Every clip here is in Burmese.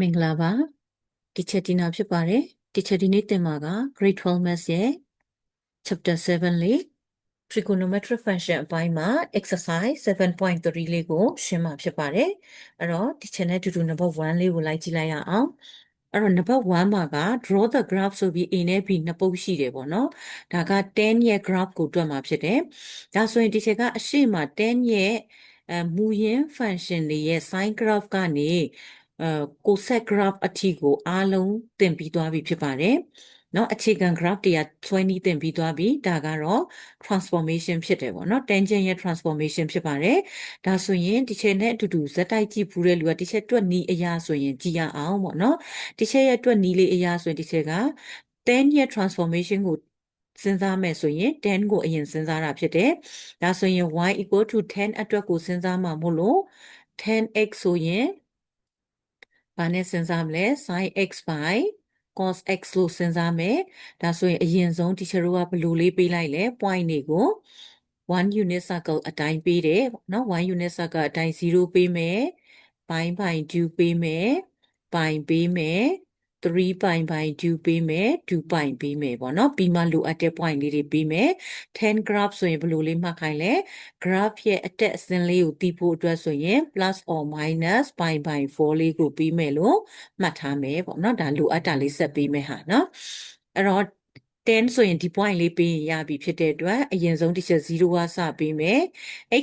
မင်္ဂလာပါဒီချက်ဒီနာဖြစ်ပါတယ်ဒီချက်ဒီနေ့သင်မှာက grade 12 maths ရဲ့ chapter 7လေး trigonometric function အပိုင်းမှာ exercise 7.3လေးကို ရှင်းမှာဖြစ်ပါတယ်အဲ့တော့ဒီချက်နဲ့အတူတူ number 1လေးကိုလိုက်ကြည့်လိုက်ရအောင်အဲ့တော့ number 1မှာက draw the graph ဆိုပြီး a နဲ့ b နှစ်ပုတ်ရှိတယ်ပေါ့နော်ဒါက10ရဲ့ graph ကိုတွက်မှာဖြစ်တယ်ဒါဆိုရင်ဒီချက်ကအရှိမ10ရဲ့အဲမူရင်း function တွေရဲ့ sin graph ကနေ အဲကို set graph အထိကိုအားလုံးသင်ပြီးသွားပြီဖြစ်ပါတယ်နော်အခြေခံ graph တရား20သင်ပြီးသွားပြီဒါကတော့ transformation ဖြစ်တယ်ပေါ့နော် tangent ရဲ့ transformation ဖြစ်ပါတယ်ဒါဆိုရင်တစ်ချက်နဲ့အတူတူဇက်တိုက်ကြည့်ဘူးတဲ့လူကတစ်ချက်တွက်နီးအရာဆိုရင်ကြည့်ရအောင်ပေါ့နော်တစ်ချက်ရဲ့တွက်နီးလေးအရာဆိုရင်တစ်ချက်က10ရဲ့ transformation ကိုစဉ်းစားမယ်ဆိုရင်10ကိုအရင်စဉ်းစားတာဖြစ်တယ်ဒါဆိုရင် y equal to 10အတွက်ကိုစဉ်းစားမှာမို့လို့ 10x ဆိုရင် ဘာနဲ့စဉ်းစားမလဲ sin x by cos x လို့စဉ်းစားမယ်ဒါဆိုရင်အရင်ဆုံး teacher တို့ကဘယ်လိုလေးပေးလိုက်လဲ point တွေကို1 unit circle အတိုင်းပေးတယ်เนาะ1 unit circle အတိုင်း0ပေးမယ်ပိုင်းပိုင်း2ပေးမယ်ပိုင်းပေးမယ် 3ပိုင်ပိုင်2ပေးမယ်2ပိုင်ပေးမယ်ပေါ့နော်ပြီးမှလိုအပ်တဲ့ point လေးတွေပေးမယ်10 graph ဆိုရင်ဘယ်လိုလေးမှတ်ခိုင်းလဲ graph ရဲ့အတက်အဆင်းလေးကိုသိဖို့အတွက်ဆိုရင် plus or minus ပိုင်ပိုင်4လေးကိုပြီးမယ်လို့မှတ်ထားမယ်ပေါ့နော်ဒါလိုအပ်တာလေးဆက်ပေးမယ်ဟာနော်အဲ့တော့ 10ဆိုရင် ဒီ point လေးပေးရင်ရပြီဖြစ်တဲ့အတွက်အရင်ဆုံးတစ်ချက်0ကစပေးမယ်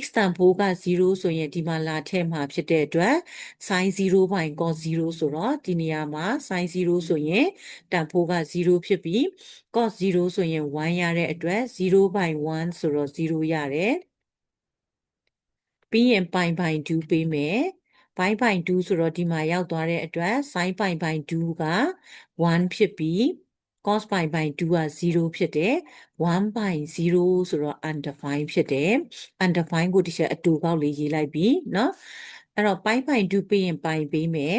x တန်ဖိုးက0ဆိုရင်ဒီမှာလာထည့်မှာဖြစ်တဲ့အတွက် sin 0 by cos 0ဆိုတော့ဒီနေရာမှာ sin 0ဆိုရင်တန်ဖိုးက0ဖြစ်ပြီး cos 0ဆိုရင်1ရတဲ့အတွက်0 by 1ဆိုတော့0ရတယ်ပြီးရင်ပိုင်ပိုင်2ပေးမယ်ပိုင်းပိုင်2ဆိုတော့ဒီမှာရောက်သွားတဲ့အတွက် sin ပိုင်ပိုင်2က1ဖြစ်ပြီး cos pi by 2က0ဖြစ်တယ်1 by 0ဆိုတော့ undefined ဖြစ်တယ် undefined ကိုဒီချက်အတူပေါက်လေးရေးလိုက်ပြီเนาะအဲ့တော့ pi by 2ပေးရင် pi ပေးမယ်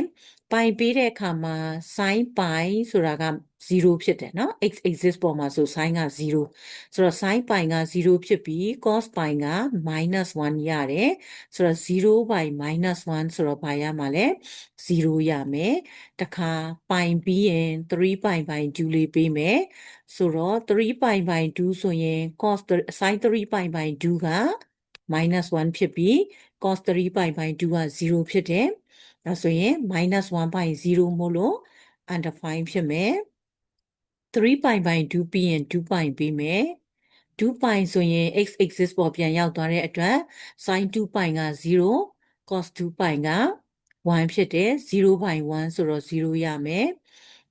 pi ပေးတဲ့အခါမှာ sin pi ဆိုတာက0ဖြစ်တယ်เนาะ x exist ပေါ်မှာဆို sin က0ဆိုတော့ sin pi က0ဖြစ်ပြီး cos pi က -1 ရတယ်ဆိုတော့0 by -1ဆိုတော့ဘာရမှာလဲ0ရမယ်တခါ pi ပြီးရင်3 pi by 2လေးပေးမယ်ဆိုတော့3 pi by 2ဆိုရင် cos sin 3 pi by 2က -1 ဖြစ်ပြီး cos 3 pi by 2က0ဖြစ်တယ် ဒါဆိုရင် -1 by 0မို့လို့ undefined ဖြစ်မယ်3 pi by 2ပြီးရင်2 pi ပြီးမယ်2 pi ဆိုရင် x axis ပေါ်ပြန်ရောက်သွားတဲ့အတွက် sin 2 pi က0 cos 2 pi က1ဖြစ်တယ်0 by 1ဆိုတော့0ရမယ်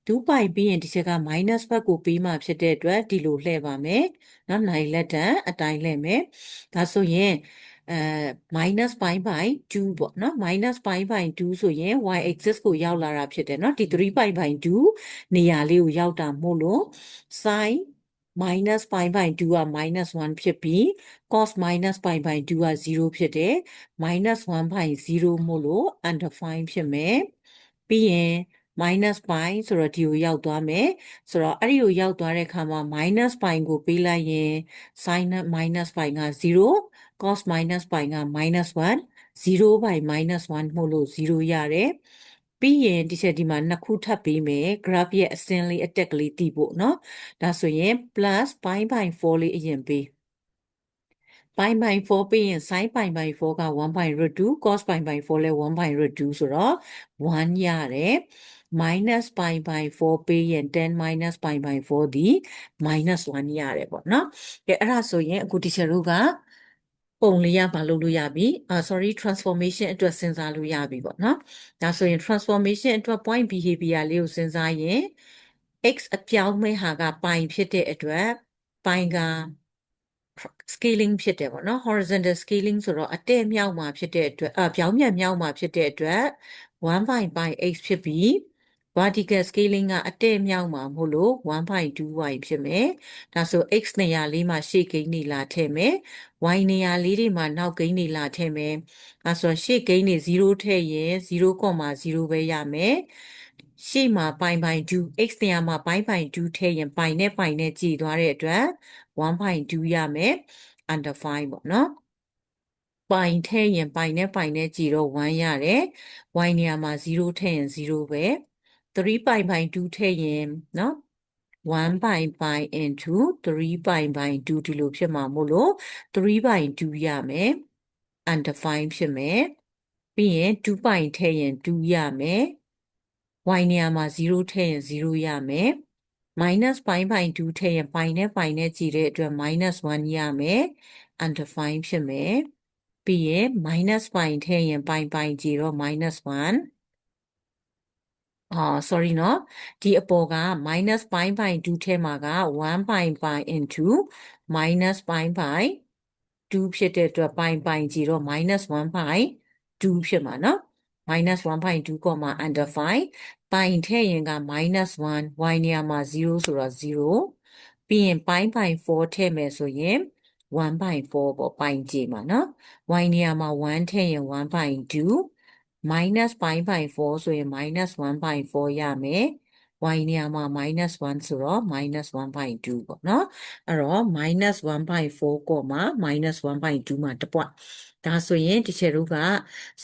2 pi ပြီးရင်ဒီချက်က minus ဘက်ကိုပေးမှဖြစ်တဲ့အတွက်ဒီလိုလှည့်ပါမယ်เนาะနိုင်လက်တန်အတိုင်းလှည့်မယ်ဒါဆိုရင် အဲ minus pi by 2ပေါ့နော် minus pi by 2ဆိုရင် y axis ကိုရောက်လာတာဖြစ်တယ်နော်ဒီ3 pi by 2နေရာလေးကိုရောက်တာမို့လို့ sin minus pi by 2က minus 1ဖြစ်ပြီး cos minus pi by 2က0ဖြစ်တယ် minus 1 by 0မို့လို့ undefined ဖြစ်မယ်ပြီးရင် minus pi ဆိုတော့ဒီကိုရောက်သွားမယ်ဆိုတော့အဲ့ဒီကိုရောက်သွားတဲ့အခါမှာ minus pi ကိုပေးလိုက်ရင် sin minus pi က0 cos minus pi က minus 1 0 by minus 1မို့လို့0ရတယ်ပြီးရင်ဒီချက်ဒီမှာနှစ်ခုထပ်ပေးမယ် graph ရဲ့အစင်းလေးအတက်ကလေးတည်ဖို့เนาะဒါဆိုရင် plus pi by 4လေးအရင်ပေး pi by 4ပေးရင် sin pi by 4က1 by root 2 cos pi by 4လဲ1 by root 2ဆိုတော့1ရတယ် minus pi by 4ပေးရင်10 minus pi by 4ဒီ minus 1ရတယ်ပေါ့နော်။ကဲအဲ့ဒါဆိုရင်အခုဒီချက်တို့ကပုံလေးရမလုပ်လို့ရပြီအာ sorry transformation အတွက်စဉ်းစားလို့ရပြီပေါ့နော်။ဒါဆိုရင် transformation အတွက် point behavior လေးကိုစဉ်းစားရင် x အပြောင်းမဲ့ဟာက pi ဖြစ်တဲ့အတွက် pi က scaling ဖြစ်တယ်ပေါ့နော် horizontal scaling ဆိုတော့အတဲ့မြောက်မှာဖြစ်တဲ့အတွက်အပြောင်းပြန်မြောက်မှာဖြစ်တဲ့အတွက်1 by pi x ဖြစ်ပြီး vertical scaling ကအတဲ့မြောက်မှာမို့လို့ 1.2y ဖြစ်မယ်ဒါဆို x နေရာလေးမှာရှေ့ကိန်းနေလာထည့်မယ် y နေရာလေးတွေမှာနောက်ကိန်းနေလာထည့်မယ်အဲဆိုရှေ့ကိန်းနေ0ထည့်ရင်0.0ပဲရမယ်ရှေ့မှာပိုင်ပိုင်2 x နေရာမှာပိုင်ပိုင်2ထည့်ရင်ပိုင်နဲ့ပိုင်နဲ့ကြည်သွားတဲ့အတွက်1.2ရမယ် undefined ပေါ့နော်ပိုင်ထည့်ရင်ပိုင်နဲ့ပိုင်နဲ့ကြည်တော့1ရတယ် y နေရာမှာ0ထည့်ရင်0ပဲ 3ပိုင်ပိုင်2ထည့်ရင်နော်1ပိုင်ပိုင် into 3ပိုင်ပိုင်2ဒီလိုဖြစ်မှာမို့လို့3ပိုင်2ရမယ် undefined ဖြစ်မယ်ပြီးရင်2ပိုင်ထည့်ရင်2ရမယ် y နေရာမှာ0ထည့်ရင်0ရမယ် minus ပိုင်းပိုင်း2ထည့်ရင်ပိုင်းနဲ့ပိုင်းနဲ့ကြည့်တဲ့အတွက် minus 1ရမယ် undefined ဖြစ်မယ်ပြီးရင် minus ပိုင်းထည့်ရင်ပိုင်းပိုင်းကြည့်တော့ minus 1 အာ sorry နော်ဒီအပေါ်က minus pi by 2ထဲမှာက1 pi by into minus pi by 2ဖြစ်တဲ့အတွက် pi by 0တော့ minus 1 by 2ဖြစ်မှာနော် minus 1 by 2 under 5 pi ထည့်ရင်က minus 1 y နေရာမှာ0ဆိုတော့0ပြီးရင် pi by 4ထည့်မယ်ဆိုရင်1 by 4ပေါ့ pi ကြည့်မှာနော် y နေရာမှာ1ထည့်ရင်1 by 2 minus 5 by 4ဆိုရင် minus 1 by 4ရမယ် y နေရာမှာ minus 1ဆိုတော့ minus 1 by 2ပေါ့နော်အဲ့တော့ minus 1 by 4ကောမှာ minus 1 by 2မှာတပွတ်ဒါဆိုရင်တချေတို့က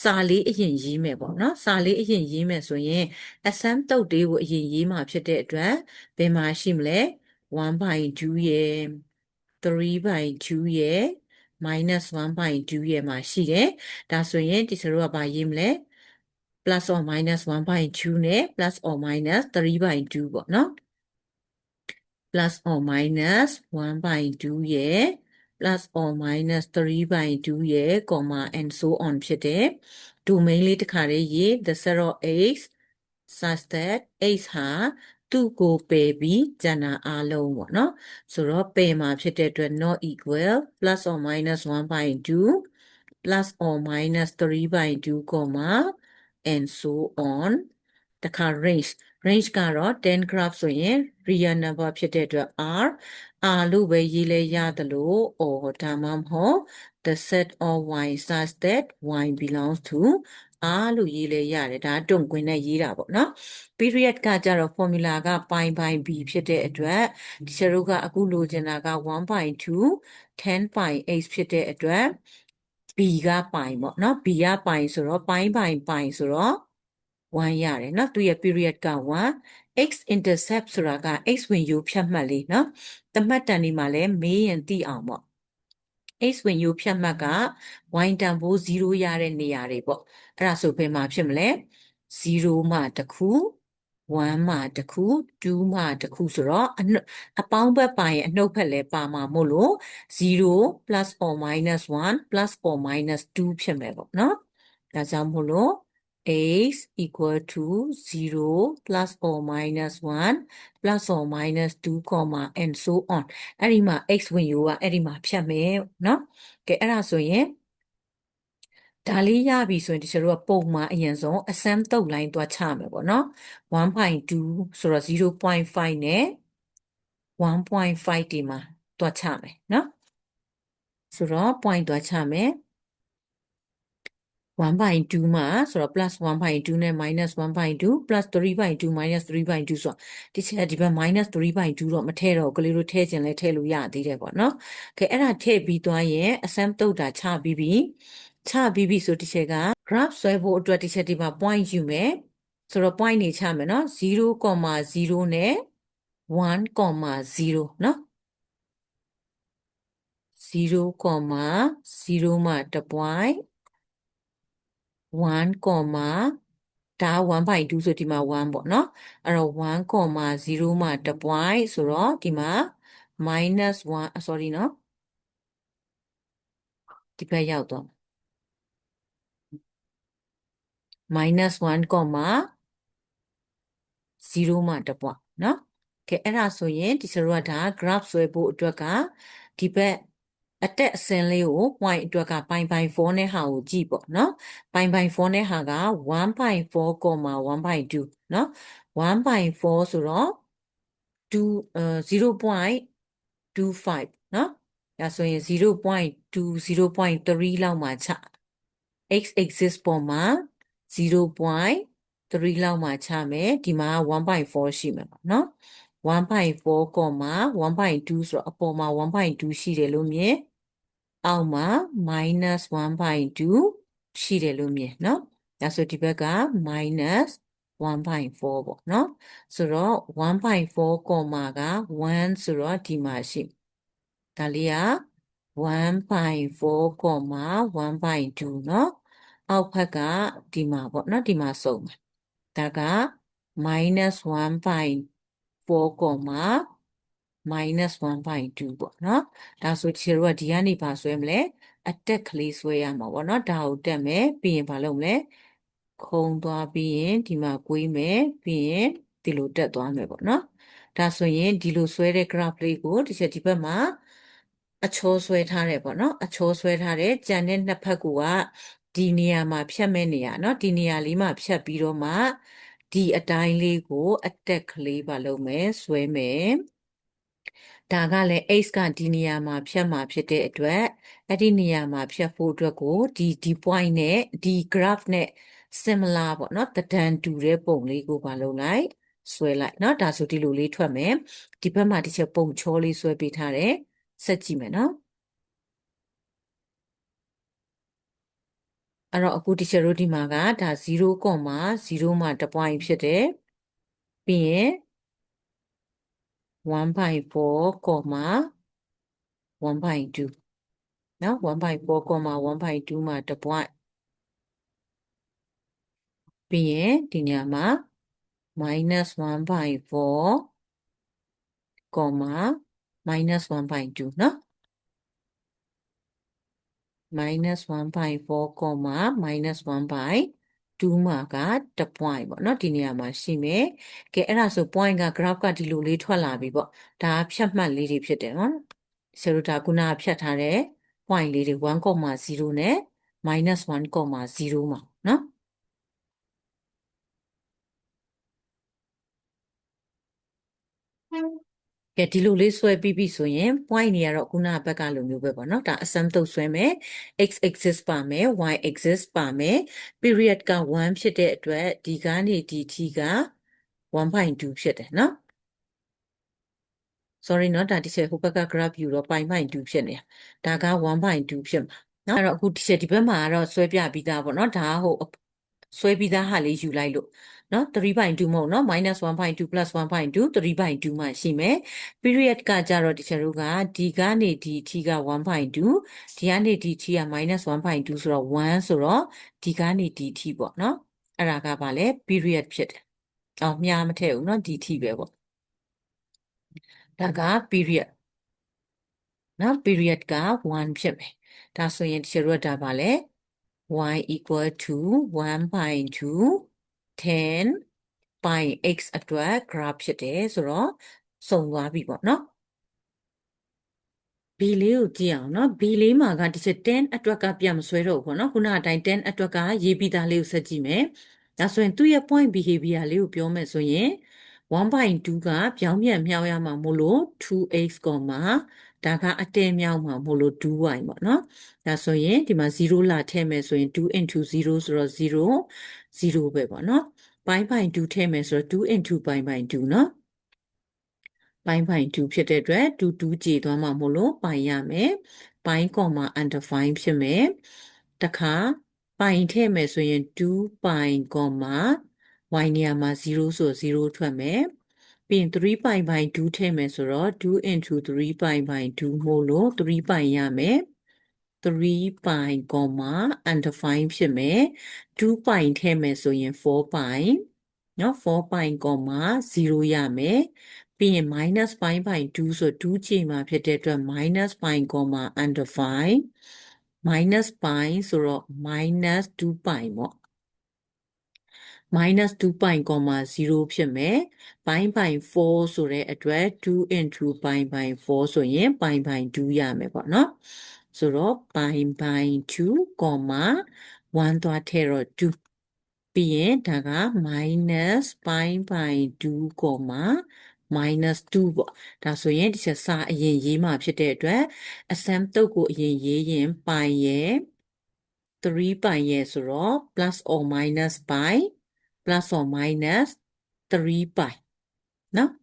စာလေးအရင်ရေးမယ်ပေါ့နော်စာလေးအရင်ရေးမယ်ဆိုရင် sm တုတ်လေးကိုအရင်ရေးမှာဖြစ်တဲ့အတွက်ဘယ်မှာရှိမလဲ1 by 2ရဲ့3 by 2ရဲ့ minus 1 by 2ရဲ့မှာရှိတယ်ဒါဆိုရင်တချေတို့ကဘာရေးမလဲ plus or minus 1/2နဲ့ plus or minus 3/2ပေါ့နော် plus or minus 1/2ရယ် plus or minus 3 by 2ရဲ့ comma and so on ဖြစ်တယ် domain လေးတစ်ခါလေးရေး the set of x such that x ဟာသူ့ကိုပယ်ပြီးကျန်တာအလုံးပေါ့နော်ဆိုတော့ပယ်မှာဖြစ်တဲ့အတွက် not equal plus or minus 1 by 2 plus or minus 3 by 2 comma and so on တခါ range range ကတော့10 graph ဆိုရင် real number ဖြစ်တဲ့အတွက် r r လို့ပဲရေးလဲရတယ်လို့ or ဒါမှမဟုတ် the set of y such that y belongs to r လို့ရေးလဲရတယ်ဒါတွန့်ကွင်းနဲ့ရေးတာပေါ့နော် period ကကြတော့ formula ကပိုင်းပိုင်း b ဖြစ်တဲ့အတွက်ဒီချက်တို့ကအခုလိုချင်တာက1.2 10.8ဖြစ်တဲ့အတွက် b ကပိုင်ပေါ့နော် b ကပိုင်ဆိုတော့ပိုင်းပိုင်ပိုင်ဆိုတော့1ရတယ်နော်သူရဲ့ period က1 x intercept ဆိုတာက x ဝင်ယူဖြတ်မှတ်လေးနော်တမတ်တန်ဒီမှာလဲမေးရင်သိအောင်ပေါ့ x ဝင်ယူဖြတ်မှတ်က y တန်ဖိုး0ရတဲ့နေရာတွေပေါ့အဲ့ဒါဆိုဘယ်မှာဖြစ်မလဲ0မှတစ်ခု 1မှတစ်ခု2မှတစ်ခုဆိုတော့အအပေါင်းဘက်ပါရင်အနှုတ်ဘက်လည်းပါမှာမို့လို့0 plus or minus 1 plus or minus 2ဖြစ်မယ်ပေါ့နော်ဒါကြောင့်မို့လို့ x equal to 0 plus or minus 1 plus or minus 2 comma and so on အဲ့ဒီမှာ x ဝင်ရိုးကအဲ့ဒီမှာဖြတ်မယ်เนาะကဲအဲ့ဒါဆိုရင် ဒါလေးရပြီဆိုရင်တချို့ကပုံမှန်အရင်ဆုံးအစမ်းတုပ်လိုင်းသွားချမယ်ပေါ့နော်1.2ဆိုတော့0.5နဲ့1.5ဒီမှာသွားချမယ်နော်ဆိုတော့ point သွားချမယ် 1/2မှာဆိုတော့ plus 1/2နဲ့ minus 1/2 plus 3/2 minus 3/2ဆိုတော့ဒီချက်ဒီဘက် minus 3/2တော့မထည့်တော့ကလေးတို့ထည့်ခြင်းလဲထည့်လို့ရသေးတယ်ပေါ့နော်။ကဲအဲ့ဒါထည့်ပြီးသွားရင် assam တုတ်တာချပြီးပြီ။ချပြီးပြီဆိုဒီချက်က graph ဆွဲဖို့အတွက်ဒီချက်ဒီမှာ point ယူမယ်။ဆိုတော့ point နေချမယ်နော်0.0နဲ့1.0နော်0.0မှာ1 point 1 comma ဒါ1/2ဆိုဒီမှာ1ပေါ့နော်အဲ့တော့1 comma 0မှာ1 point ဆိုတော့ဒီမှာ minus 1 sorry နော်ဒီဘက်ရောက်တော့ minus 1 comma 0မှာ1 point နော်ကဲအဲ့ဒါဆိုရင်ဒီစရောကဒါ graph ဆွဲဖို့အတွက်ကဒီဘက် အတက်အစင်းလေးကို point အတွက်ကပိုင်းပိုင်း4နဲ့ဟာကိုကြည့်ပေါ့နော်ပိုင်းပိုင်း4နဲ့ဟာက1.4,1.2နော်1.4ဆိုတော့0.25နော်ဒါဆိုရင်0.2 0.3လောက်မှာချ x axis ပေါ်မှာ0.3လောက်မှာချမယ်ဒီမှာ1.4ရှိမှာပေါ့နော်1.4 1.2ဆိုတော့အပေါ်မှာ1.2ရှိတယ်လို့မြင် အောက်မှာ minus 1.2ရှိတယ်လို့မြင်เนาะဒါဆိုဒီဘက်က minus 1.4ပေါ့เนาะဆိုတော့1.4 comma က1ဆိုတော့ဒီမှာရှိဒါလေးက1.4 comma 1.2เนาะအောက်ဘက်ကဒီမှာပေါ့เนาะဒီမှာစုံမယ်ဒါက minus 1.4 comma minus 1.2ပေါ့နော်ဒါဆိုချေတို့ကဒီကနေပါဆွဲမလဲအတက်ကလေးဆွဲရမှာပေါ့နော်ဒါကိုတက်မယ်ပြီးရင်ဘာလုပ်မလဲခုံသွားပြီးရင်ဒီမှာကွေးမယ်ပြီးရင်ဒီလိုတက်သွားမယ်ပေါ့နော်ဒါဆိုရင်ဒီလိုဆွဲတဲ့ graph လေးကိုဒီချက်ဒီဘက်မှာအချောဆွဲထားတယ်ပေါ့နော်အချောဆွဲထားတယ်ကြံတဲ့နှစ်ဖက်ကဒီနေရာမှာဖြတ်မဲ့နေရာเนาะဒီနေရာလေးမှာဖြတ်ပြီးတော့မှဒီအတိုင်းလေးကိုအတက်ကလေးပါလုပ်မယ်ဆွဲမယ် ဒါကလည်း x ကဒီနေရာမှာဖြတ်မှာဖြစ်တဲ့အတွက်အဲ့ဒီနေရာမှာဖြတ်ဖို့အတွက်ကိုဒီဒီ point နဲ့ဒီ graph နဲ့ similar ပေါ့နော်တဒံတူတဲ့ပုံလေးကိုပါလုပ်လိုက်ဆွဲလိုက်เนาะဒါဆိုဒီလိုလေးထွက်မယ်ဒီဘက်မှာတစ်ချက်ပုံချောလေးဆွဲပေးထားတယ်ဆက်ကြည့်မယ်နော်အဲ့တော့အခုဒီချက်တို့ဒီမှာကဒါ0.0မှာ1 point ဖြစ်တယ်ပြီးရင် 1.4 comma 1.2နော်1.4 comma 1.2မှာ1 point ပြီးရင်ဒီညမှာ minus 1.4 comma minus 1.2နော် minus 1.4 comma minus 1.2မှာက1 point ပေါ့နော်ဒီနေရာမှာရှိမယ်ကဲအဲ့ဒါဆို point က graph ကဒီလိုလေးထွက်လာပြီပေါ့ဒါဖြတ်မှတ်လေးတွေဖြစ်တယ်နော်ဆရာတို့ဒါခုနကဖြတ်ထားတဲ့ point လေးတွေ1.0နဲ့ -1.0 မှာနော် ကဲဒီလိုလေးဆွဲပြီးပြီဆိုရင် point တွေကတော့ခုနဘက်ကလိုမျိုးပဲပေါ့နော်ဒါ assam တုပ်ဆွဲမယ် x axis ပါမယ် y axis ပါမယ် period က1ဖြစ်တဲ့အတွက်ဒီကနေဒီ t က1.2ဖြစ်တယ်နော် sorry နော်ဒါတစ်ချက်ဟိုဘက်က graph ယူတော့ pi.2 ဖြစ်နေတာဒါက1.2ဖြစ်မှာနော်အဲ့တော့အခုတစ်ချက်ဒီဘက်မှာကတော့ဆွဲပြပြီးသားပေါ့နော်ဒါကဟိုဆွဲပြီးသားဟာလေးယူလိုက်လို့ နော်3.2မဟုတ်နော် -1.2 1.2 3.2မှရှိမယ် period ကကြတော့ဒီချက်တို့ကဒီကနေဒီ t က1.2ဒီကနေဒီ t က -1.2 ဆိုတော့1ဆိုတော့ဒီကနေဒီ t ပေါ့နော်အဲ့ဒါကဘာလဲ period ဖြစ်တယ်အော်မြားမထည့်ဘူးနော်ဒီ t ပဲပေါ့ဒါက period နော် period က1ဖြစ်မယ်ဒါဆိုရင်ဒီချက်တို့ကဒါပါလဲ y equal to 1.2 10 pi x အတွက် graph ဖြစ်တယ်ဆိုတော့စုံသွားပြီပေါ့နော် b လေးကိုကြည့်အောင်နော် b လေးမှာကဒီချက်10အတွက်ကပြန်မဆွဲတော့ဘူးပေါ့နော်ခုနအတိုင်း10အတွက်ကရေးပြီးသားလေးကိုဆက်ကြည့်မယ်ဒါဆိုရင်သူ့ရဲ့ point behavior လေးကိုပြောမယ်ဆိုရင်1.2ကပြောင်းပြန်မြောက်ရမှာမို့လို့ 2x ဒါကအတဲမြောက်မှာမို့လို့ 2y ပေါ့နော်ဒါဆိုရင်ဒီမှာ0လာထည့်မယ်ဆိုရင်2 into 0ဆိုတော့0 0ပဲပေါ့နော်ပိုင်းပိုင်း2ထည့်မယ်ဆိုတော့2 into ပိုင်းပိုင်း2နော်ပိုင်းပိုင်း2ဖြစ်တဲ့အတွက်2 2ကြေသွားမှာမို့လို့ပိုင်းရမယ်ပိုင်း comma undefined ဖြစ်မယ်တခါပိုင်းထည့်မယ်ဆိုရင်2ပိုင်း comma y နေရာမှာ0ဆို0ထွက်မယ် ပြီးရင်3ပိုင်းပိုင်း2ထည့်မယ်ဆိုတော့2 into 3ပိုင်းပိုင်း2မို့လို့3ပိုင်းရမယ်3ပိုင်း comma undefined ဖြစ်မယ်2ပိုင်းထည့်မယ်ဆိုရင်4ပိုင်းနော်4ပိုင်း comma 0ရမယ်ပြီးရင် minus ပိုင်းပိုင်း2ဆို2ချိန်မှာဖြစ်တဲ့အတွက် minus ပိုင်း comma undefined minus ပိုင်းဆိုတော့ minus 2ပိုင်းပေါ့ minus 2 point comma 0ဖြစ်မယ်ပိုင်းပိုင်း4ဆိုတဲ့အတွက်2 into ပိုင်းပိုင်း4ဆိုရင်ပိုင်းပိုင်း2ရမယ်ပေါ့နော်ဆိုတော့ပိုင်းပိုင်း2 comma 1သွားထည့်တော့2ပြီးရင်ဒါက minus ပိုင်းပိုင်း2 comma minus 2ပေါ့ဒါဆိုရင်ဒီချက်စာအရင်ရေးမှာဖြစ်တဲ့အတွက် assam တုတ်ကိုအရင်ရေးရင်ပိုင်းရဲ့3ပိုင်းရဲ့ဆိုတော့ plus or minus ပိုင်း plus or minus 3 pi. No?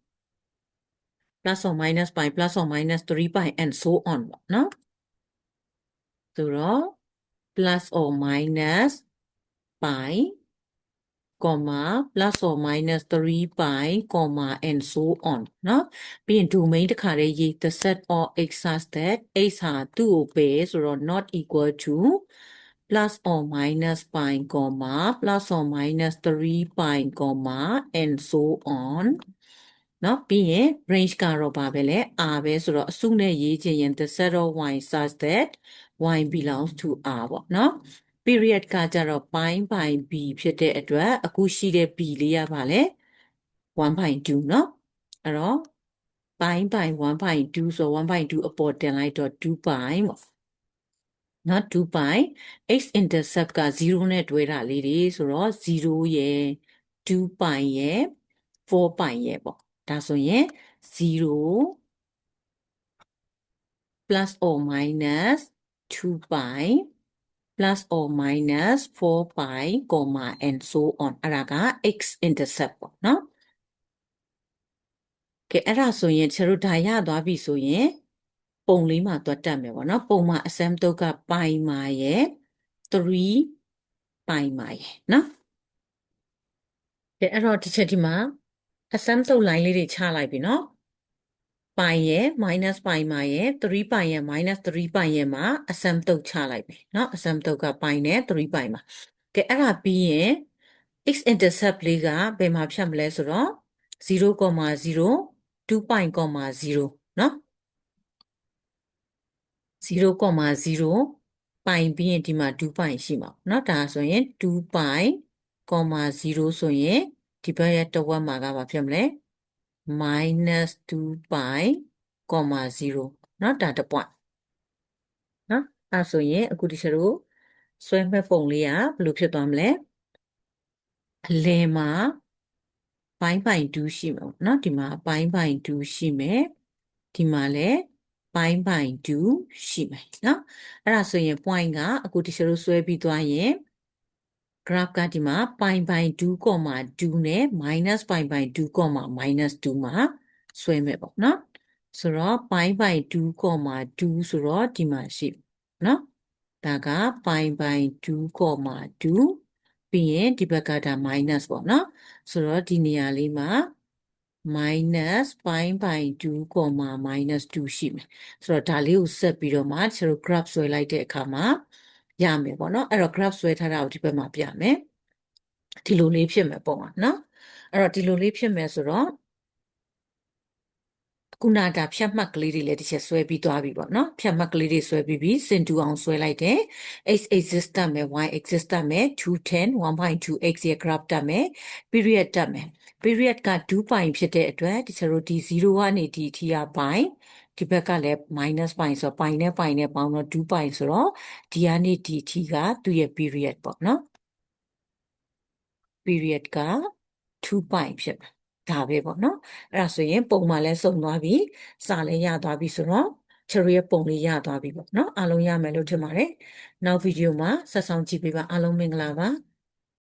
Plus or minus pi, plus or minus 3 pi, and so on. No? Through plus or minus pi, comma, plus or minus 3 pi, comma, and so on. နော်ပြီးရင် domain တစ်ခါလေးရေး the set of x such that x or not equal to plus or minus pi comma plus or minus 3 pi comma and so on เนาะပြီးရင် range ကတော့ပါပဲလဲ r ပဲဆိုတော့အစုနဲ့ရေးချင်ရင် the set of y such that y belongs to r ပေါ့เนาะ period ကကြတော့ pi by b ဖြစ်တဲ့အတွက်အခုရှိတဲ့ b လေးရပါလေ1.2เนาะအဲ့တော့ pi by 1.2ဆို1.2အပေါ်တင်လိုက်တော့2 pi ပေါ့ နော်2 pi x intercept က0နဲ့တွဲတာလေးတွေဆိုတော့0ရယ်2 pi ရယ်4 pi ရယ်ပေါ့ဒါဆိုရင်0 plus or minus 2 pi plus or minus 4 pi comma and so on အဲ့ဒါက x intercept ပေါ့နော်ကဲအဲ့ဒါဆိုရင်ကျတို့ဒါရသွားပြီဆိုရင် ပုံလေးမှာတွတ်တက်မယ်ပေါ့နော်ပုံမှာအစမ်းတုတ်က pi မှာရယ်3 pi မှာရယ်နော်ကဲအဲ့တော့တစ်ချက်ဒီမှာအစမ်းတုတ် line လေးတွေချလိုက်ပြီနော် pi ရယ် minus pi မှာရယ်3 pi ရယ် minus 3 pi ရယ်မှာအစမ်းတုတ်ချလိုက်ပြီเนาะအစမ်းတုတ်က pi နဲ့3 pi မှာကဲအဲ့ဒါပြီးရင် x intercept လေးကဘယ်မှာဖြတ်မလဲဆိုတော့0.0 2 pi, 0เนาะ 0.0 pi ပြီးရင်ဒီမှာ2 pi ရှိမှာเนาะဒါဆိုရင်2 pi, 0ဆိုရင်ဒီဘက်ရဲ့တစ်ဝက်မှာကဘာဖြစ်မလဲ minus 2 pi, 0เนาะဒါတစ်ပွိုင်းเนาะအဲဆိုရင်အခုဒီချက်တို့ဆွဲမဲ့ပုံလေးကဘယ်လိုဖြစ်သွားမလဲအလယ်မှာပိုင်းပိုင်း2ရှိမယ်เนาะဒီမှာပိုင်းပိုင်း2ရှိမယ်ဒီမှာလည်း ပိုင်းပိုင် do ရှိမယ်နော်အဲ့ဒါဆိုရင် point ကအခုတချို့လို့ဆွဲပြီးသွားရင် graph ကဒီမှာ pi by 2 2နဲ့ minus pi by 2 minus 2မှာဆွဲမယ်ပေါ့နော်ဆိုတော့ pi by 2 2ဆိုတော့ဒီမှာရှိနော်ဒါက pi by 2 2ပြီးရင်ဒီဘက်ကဒါ minus ပေါ့နော်ဆိုတော့ဒီနေရာလေးမှာ minus pi by 2, minus 2ရှိမယ်ဆိုတော့ဒါလေးကိုဆက်ပြီးတော့မှကျွန်တော် graph ဆွဲလိုက်တဲ့အခါမှာရမယ်ပေါ့နော်အဲ့တော့ graph ဆွဲထားတာကိုဒီဘက်မှာပြမယ်ဒီလိုလေးဖြစ်မယ်ပုံอ่ะနော်အဲ့တော့ဒီလိုလေးဖြစ်မယ်ဆိုတော့ခုနကဖြတ်မှတ်ကလေးတွေလည်းတစ်ချက်ဆွဲပြီးသွားပြီပေါ့နော်ဖြတ်မှတ်ကလေးတွေဆွဲပြီးပြီးစင်တူအောင်ဆွဲလိုက်တယ် x exist တက်မယ် y exist တက်မယ်210 1.2x ရဲ့ graph တက်မယ် period တက်မယ် period က2ပိုင်းဖြစ်တဲ့အတွက်ဒီချက်တို့ဒီ0ကနေဒီအထိကပိုင်းဒီဘက်ကလည်း minus ပိုင်းဆိုတော့ပိုင်းနဲ့ပိုင်းနဲ့ပေါင်းတော့2ပိုင်းဆိုတော့ဒီကနေဒီအထိကသူ့ရဲ့ period ပေါ့နော် period က2ပိုင်းဖြစ်မယ်ဒါပဲပေါ့နော်အဲ့ဒါဆိုရင်ပုံမှန်လဲစုံသွားပြီစာလဲရသွားပြီဆိုတော့ချရီရဲ့ပုံလေးရသွားပြီပေါ့နော်အားလုံးရမယ်လို့ထင်ပါတယ်နောက်ဗီဒီယိုမှာဆက်ဆောင်ကြည့်ပေးပါအားလုံးမင်္ဂလာပါ